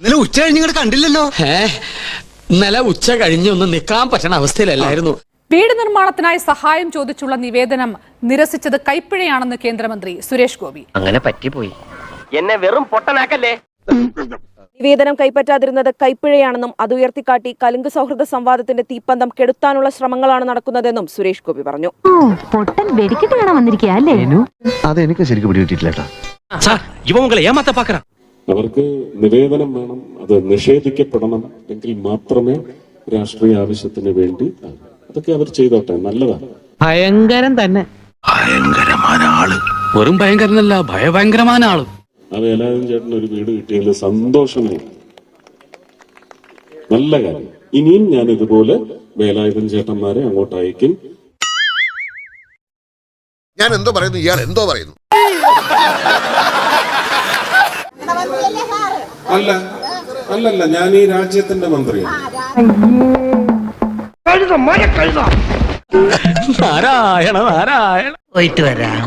ഇന്നലെ ഉച്ച കഴിഞ്ഞ് കണ്ടില്ലല്ലോ. ഏ ഇന്നലെ ഉച്ച കഴിഞ്ഞൊന്നും നിൽക്കാൻ പറ്റണ അവസ്ഥയിലല്ലായിരുന്നു. വീട് നിർമ്മാണത്തിനായി സഹായം ചോദിച്ചുള്ള നിവേദനം നിരസിച്ചത് കൈപ്പിഴയാണെന്ന് കേന്ദ്രമന്ത്രി സുരേഷ് ഗോപി. അങ്ങനെ പറ്റിപ്പോയി. എന്നെ വെറും പൊട്ടനാക്കല്ലേ? നിവേദനം കൈപ്പറ്റാതിരുന്നത് കൈപ്പിഴയാണെന്നും അത് ഉയർത്തിക്കാട്ടി കലുങ്ക് സൗഹൃദ സംവാദത്തിന്റെ തീപ്പന്തം കെടുത്താനുള്ള ശ്രമങ്ങളാണ് നടക്കുന്നതെന്നും സുരേഷ് ഗോപി പറഞ്ഞു. പൊട്ടൻ വെടിക്കിട്ട് കാണാൻ വന്നിരിക്കുക അല്ലേ? അതെനിക്ക് ശരിക്കും പിടികിട്ടിട്ടില്ല ഇവ ഉങ്ങളെ ഏമാത്ത പാക്കറ അവർക്ക് നിവേദനം വേണം അത് നിഷേധിക്കപ്പെടണം എങ്കിൽ മാത്രമേ രാഷ്ട്രീയ ആവശ്യത്തിന് വേണ്ടി അതൊക്കെ അവർ ചെയ്തോട്ടെ നല്ലതാണ്. ഭയങ്കരം തന്നെ. വെറും ഭയങ്കരനല്ല ഭയഭയങ്കരമായ ആൾ. ആ വേലായുധൻ ചേട്ടൻ ഒരു വീട് കിട്ടിയതിൽ സന്തോഷമേ നല്ല കാര്യം. ഇനിയും ഞാൻ ഇതുപോലെ വേലായുധൻ ചേട്ടന്മാരെ അങ്ങോട്ട് അയക്കും. ഞാൻ എന്തോ പറയുന്നു ഇയാൾ എന്തോ പറയുന്നു. അല്ല അല്ലല്ല ഞാൻ ഈ രാജ്യത്തിന്റെ മന്ത്രിയാണ്. നാരായണ നാരായണ. പോയിട്ട് വരാം.